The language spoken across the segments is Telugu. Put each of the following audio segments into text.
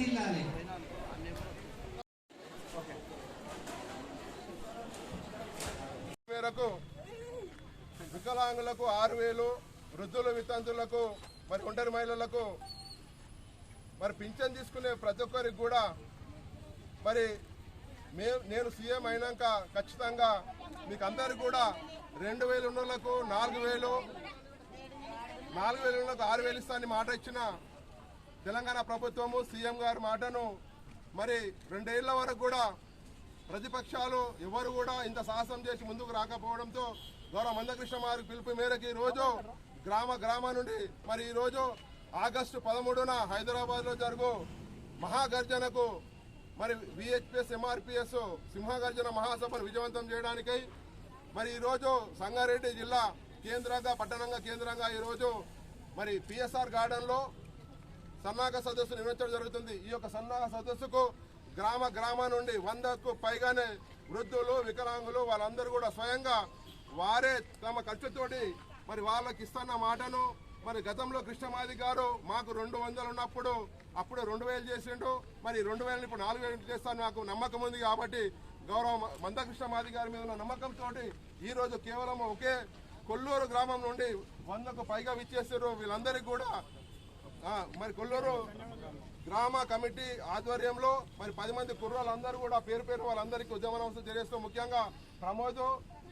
అందరూ మేరకు వికలాంగులకు ఆరు వేలు వృద్ధులు వితంతులకు మరి ఒంటరి మహిళలకు మరి పింఛన్ తీసుకునే ప్రతి ఒక్కరికి కూడా మరి మే నేను సీఎం అయినాక ఖచ్చితంగా మీకు అందరికి కూడా రెండు వేలు ఉన్నోళ్ళకు నాలుగు వేలు నాలుగు వేలు ఉన్నకు ఆరు వేలు ఇస్తానని మాట ఇచ్చిన తెలంగాణ ప్రభుత్వము సీఎం గారి మాటను మరి రెండేళ్ళ వరకు కూడా ప్రతిపక్షాలు ఎవరు కూడా ఇంత సాహసం చేసి ముందుకు రాకపోవడంతో గౌరవ మందకృష్ణ గారి పిలుపు మేరకు ఈరోజు రోజు గ్రామ గ్రామ నుండి మరి ఈ రోజు ఆగస్టు పదమూడున హైదరాబాద్లో జరుగు మహాగర్జనకు మరి విహెచ్పిఎస్ ఎంఆర్పిఎస్ సింహగర్జన మహాసభను విజయవంతం చేయడానికై మరి ఈ రోజు సంగారెడ్డి జిల్లా కేంద్రంగా పట్టణంగా కేంద్రంగా ఈ రోజు మరి పిఎస్ఆర్ గార్డెన్లో సన్నాహక సదస్సు నిర్వహించడం జరుగుతుంది. ఈ యొక్క సన్నాహక సదస్సుకు గ్రామ గ్రామం నుండి వందకు పైగానే వృద్ధులు వికలాంగులు వాళ్ళందరూ కూడా స్వయంగా వారే తమ ఖర్చుతోటి మరి వాళ్ళకి ఇస్తున్న మాటను మరి గతంలో కృష్ణమాది గారు మాకు రెండు వందలు ఉన్నప్పుడు అప్పుడు రెండు వేలు చేసిండు. మరి రెండు వేలు ఇప్పుడు నాలుగు వేలు చేస్తాను నాకు నమ్మకం ఉంది కాబట్టి గౌరవ మందకృష్ణమాది గారి మీద ఉన్న నమ్మకంతో ఈ రోజు కేవలం ఒకే కొల్లూరు గ్రామం నుండి వందకు పైగా విచ్చేసారు వీళ్ళందరికీ కూడా మరి కొల్లూరు గ్రామ కమిటీ ఆధ్వర్యంలో మరి పది మంది కుర్రాళ్ళందరూ కూడా పేరు పేరు వాళ్ళందరికీ ఉద్యమనవసరం తెలియస్తూ ముఖ్యంగా ప్రమోద్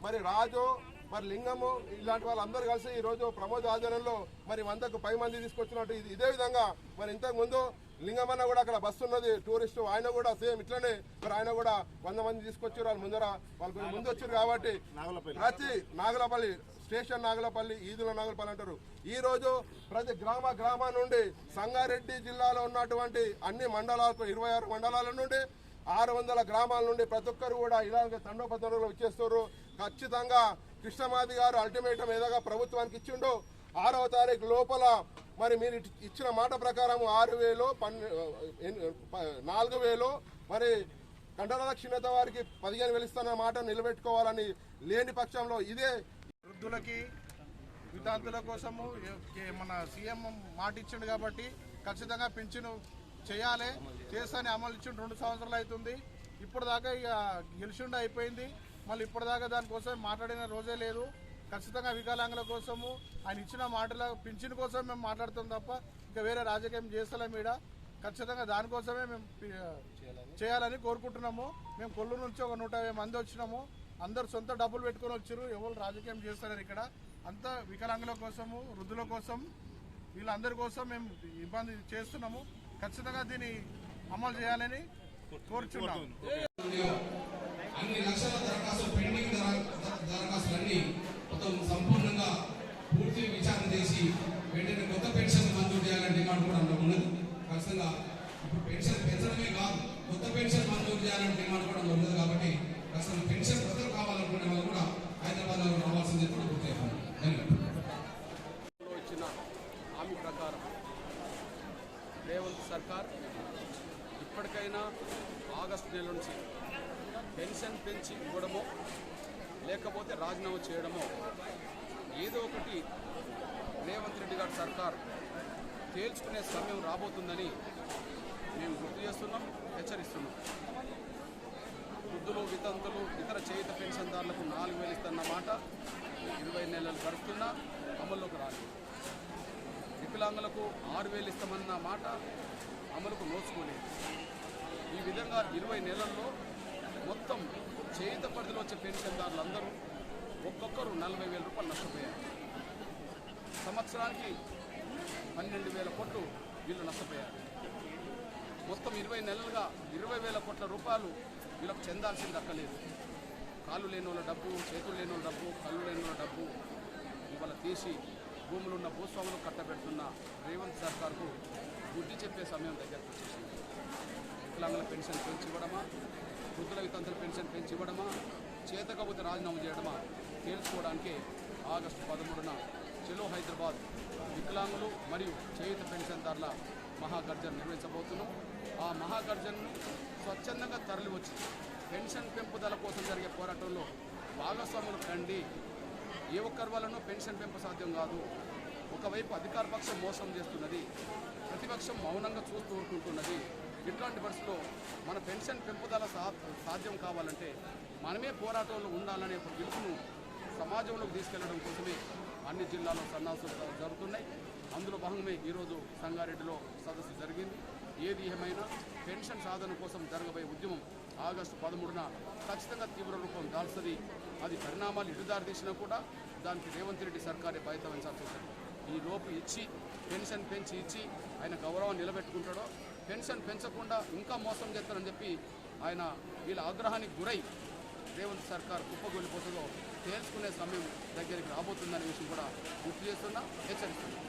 మరి రాజు మరి లింగము ఇలాంటి వాళ్ళందరూ కలిసి ఈ రోజు ప్రమోద్ ఆధ్వర్యంలో మరి వందకు పై మంది తీసుకొచ్చినట్టు ఇది ఇదే విధంగా మరి ఇంతకు ముందు లింగమన్న కూడా అక్కడ బస్సు ఉన్నది టూరిస్ట్ ఆయన కూడా సేమ్ ఇట్లనే మరి ఆయన కూడా వంద మంది తీసుకొచ్చారు. వాళ్ళు ముందర వాళ్ళు ముందు వచ్చారు కాబట్టి ప్రతి నాగలపల్లి స్టేషన్ నాగలపల్లి ఈదుల నాగులపల్లి అంటారు. ఈరోజు ప్రతి గ్రామ గ్రామం నుండి సంగారెడ్డి జిల్లాలో ఉన్నటువంటి అన్ని మండలాలకు ఇరవై ఆరు మండలాల నుండి ఆరు వందల గ్రామాల నుండి ప్రతి ఒక్కరు కూడా ఇలాగే తండోపతండోలు వచ్చేస్తారు. ఖచ్చితంగా కృష్ణమాది గారు అల్టిమేటం ఏదగా ప్రభుత్వానికి ఇచ్చిండో ఆరవ తారీఖు లోపల మరి మీరు ఇచ్చిన మాట ప్రకారం ఆరు వేలు పన్నె నాలుగు వేలు మరి కండల క్షీణత వారికి పదిహేను వేలు ఇస్తున్న మాట నిలబెట్టుకోవాలని లేని పక్షంలో ఇదే వృద్ధులకి వితాంతుల కోసము మన సీఎం మాట ఇచ్చిండు కాబట్టి ఖచ్చితంగా పింఛను చేయాలి చేస్తానే అమలు ఇచ్చిండు. రెండు సంవత్సరాలు అవుతుంది ఇప్పటిదాకా దాకా ఇక గెలిచిండు అయిపోయింది. మళ్ళీ ఇప్పటిదాకా దానికోసం మాట్లాడిన రోజే లేదు. ఖచ్చితంగా వికలాంగుల కోసము ఆయన ఇచ్చిన మాటల పింఛన్ కోసం మేము మాట్లాడుతాం తప్ప ఇంకా వేరే రాజకీయం చేస్తలేం ఇక్కడ ఖచ్చితంగా దానికోసమే మేము చేయాలని కోరుకుంటున్నాము. మేము కొల్లు నుంచి ఒక నూట మంది వచ్చినాము. అందరు సొంత డబ్బులు పెట్టుకొని వచ్చారు ఎవరు రాజకీయం చేస్తున్నారు ఇక్కడ. అంతా వికలాంగుల కోసము వృద్ధుల కోసం వీళ్ళందరి కోసం మేము ఇబ్బంది చేస్తున్నాము. ఖచ్చితంగా దీన్ని అమలు చేయాలని కోరుచున్నాము. అన్ని లక్షల దరఖాస్తులు పెండింగ్ దరఖాస్తులన్నీ మొత్తం సంపూర్ణంగా పూర్తి విచారణ చేసి వెంటనే కొత్త పెన్షన్ మంజూరు చేయాలని డిమాండ్ కూడా అందులో ఉన్నది. ఖచ్చితంగా ఇప్పుడు పెన్షన్ పెంచడమే కాదు కొత్త పెన్షన్ మంజూరు చేయాలని డిమాండ్ కూడా అందులో ఉన్నది కాబట్టి ఖచ్చితంగా పెన్షన్ కొత్తలు కావాలనుకునే వాళ్ళు కూడా హైదరాబాద్లో రావాల్సింది కూడా గుర్తు చేయాలి ధన్యవాదాలు లో ఇచ్చిన హామీ ప్రకారం రేవంత్ సర్కార్ ఇప్పటికైనా ఆగస్టు నెల నుంచి పెన్షన్ పెంచి ఇవ్వడమో లేకపోతే రాజీనామా చేయడమో ఏదో ఒకటి రేవంత్ రెడ్డి గారి సర్కార్ తేల్చుకునే సమయం రాబోతుందని మేము గుర్తు చేస్తున్నాం హెచ్చరిస్తున్నాం. వృద్ధులు వితంతులు ఇతర చేయుత పెన్షన్దారులకు నాలుగు వేలు ఇస్తున్న మాట ఇరవై నెలలు గడుపుతున్నా అమల్లోకి రాలేదు. వికలాంగులకు ఆరు వేలు ఇస్తామన్న మాట అమలుకు నోచుకోలేదు. ఈ విధంగా ఇరవై నెలల్లో మొత్తం చేయుత పరిధిలో వచ్చే పెన్షన్దారులందరూ ఒక్కొక్కరు నలభై వేల రూపాయలు నష్టపోయారు. సంవత్సరానికి పన్నెండు వేల కోట్లు వీళ్ళు నష్టపోయారు. మొత్తం ఇరవై నెలలుగా ఇరవై వేల కోట్ల రూపాయలు వీళ్ళకు చెందాల్సింది దక్కలేదు కాళ్ళు లేని వాళ్ళ డబ్బు చేతులు లేని వాళ్ళ డబ్బు కళ్ళు లేని వాళ్ళ డబ్బు ఇవాళ తీసి భూములు ఉన్న భూస్వాములు కట్టబెడుతున్న రేవంత్ సర్కార్కు బుద్ధి చెప్పే సమయం దగ్గరకు వచ్చేసింది. వికలాంగుల పెన్షన్ పెంచి ఇవ్వడమా? వృద్ధుల వితంతుల పెన్షన్ పెంచి ఇవ్వడమా చేతకపోతే రాజీనామా చేయడమా? తేల్చుకోవడానికి ఆగస్టు పదమూడున చెలో హైదరాబాద్ వికలాంగులు మరియు చేయుత పెన్షన్దారుల మహాగర్జన నిర్వహించబోతున్నాం. ఆ మహాగర్జనను స్వచ్ఛందంగా తరలివచ్చి పెన్షన్ పెంపుదల కోసం జరిగే పోరాటంలో భాగస్వాములు కండి. ఏ ఒక్కరి వలన పెన్షన్ పెంపు సాధ్యం కాదు. ఒకవైపు అధికార పక్షం మోసం చేస్తున్నది ప్రతిపక్షం మౌనంగా చూస్తూ ఊరుకుంటున్నది ఇట్లాంటి పరిస్థితుల్లో మన పెన్షన్ పెంపుదల సా సాధ్యం కావాలంటే మనమే పోరాటంలో ఉండాలనే ఒక పిలుపును సమాజంలోకి తీసుకెళ్ళడం కోసమే అన్ని జిల్లాలో సన్నాసులు జరుగుతున్నాయి. అందులో భాగమే ఈరోజు సంగారెడ్డిలో సదస్సు జరిగింది. ఏది ఏమైనా పెన్షన్ సాధన కోసం జరగబోయే ఉద్యమం ఆగస్టు పదమూడున ఖచ్చితంగా తీవ్ర రూపం దాల్స్తుంది అది పరిణామాలు ఇటుదారి తీసినా కూడా దానికి రేవంత్ రెడ్డి సర్కారే బయట వహించాల్సి వస్తుంది ఈ లోపు ఇచ్చి పెన్షన్ పెంచి ఇచ్చి ఆయన గౌరవాన్ని నిలబెట్టుకుంటాడో పెన్షన్ పెంచకుండా ఇంకా మోసం చేస్తారని చెప్పి ఆయన వీళ్ళ ఆగ్రహానికి గురై రేవంత్ సర్కార్ కుప్పగొలిపోతుందో తేల్చుకునే సమయం దగ్గరికి రాబోతుందనే విషయం కూడా గుర్తు చేస్తున్నా హెచ్చరిస్తున్నా.